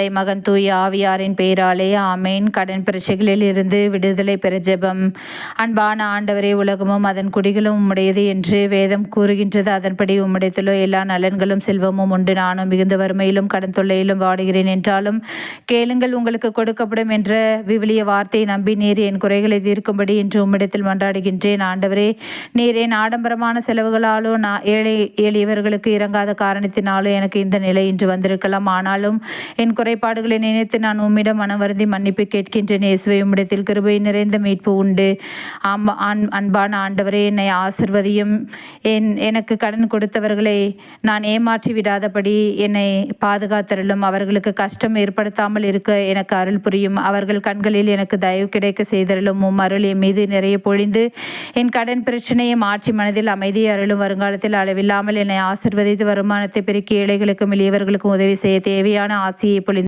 தந்தை மகன் தூய் ஆவியாரின் பெயராலே ஆமேன். கடன் பிரச்சைகளில் இருந்து விடுதலை பெற ஜெபம். அன்பான ஆண்டவரே உலகமும் அதன் குடிகளும் உம்முடையது என்று வேதம் கூறுகின்றது. அதன்படி உம்முடையத்திலோ எல்லா நலன்களும் செல்வமும் உண்டு. நானும் மிகுந்த வறுமையிலும் கடன் தொல்லையிலும் வாடுகிறேன் என்றாலும் கேளுங்கள் உங்களுக்கு கொடுக்கப்படும் என்ற விவிலிய வார்த்தையை நம்பி நீர் என் குறைகளை தீர்க்கும்படி என்று உம்மிடத்தில் மன்றாடுகின்றேன். ஆண்டவரே நீர் என் ஆடம்பரமான செலவுகளாலோ நான் ஏழை எளியவர்களுக்கு இறங்காத காரணத்தினாலோ எனக்கு இந்த நிலை இன்று வந்திருக்கலாம். ஆனாலும் என் குறை குறைபாடுகளை நினைத்து நான் உம்மிடம் மனம் வருந்தி மன்னிப்பு கேட்கின்றேன். இயேசுவை உம்மிடத்தில் கிருபை நிறைந்த மீட்பு உண்டு. ஆம் அன்பான ஆண்டவரே என்னை ஆசிர்வதியும். என் எனக்கு கடன் கொடுத்தவர்களை நான் ஏமாற்றி விடாதபடி என்னை பாதுகாத்தருளும். அவர்களுக்கு கஷ்டம் ஏற்படுத்தாமல் இருக்க எனக்கு அருள் புரியும். அவர்கள் கண்களில் எனக்கு தயவு கிடைக்க செய்தருளும். உம் அருள் என் மீது நிறைய பொழிந்து என் கடன் பிரச்சனையை மாற்றி மனதில் அமைதி அருளும். வருங்காலத்தில் அளவில்லாமல் என்னை ஆசிர்வதித்து வருமானத்தை பெருக்கி ஏழைகளுக்கும் எளியவர்களுக்கும் உதவி செய்ய தேவையான ஆசையை பொழி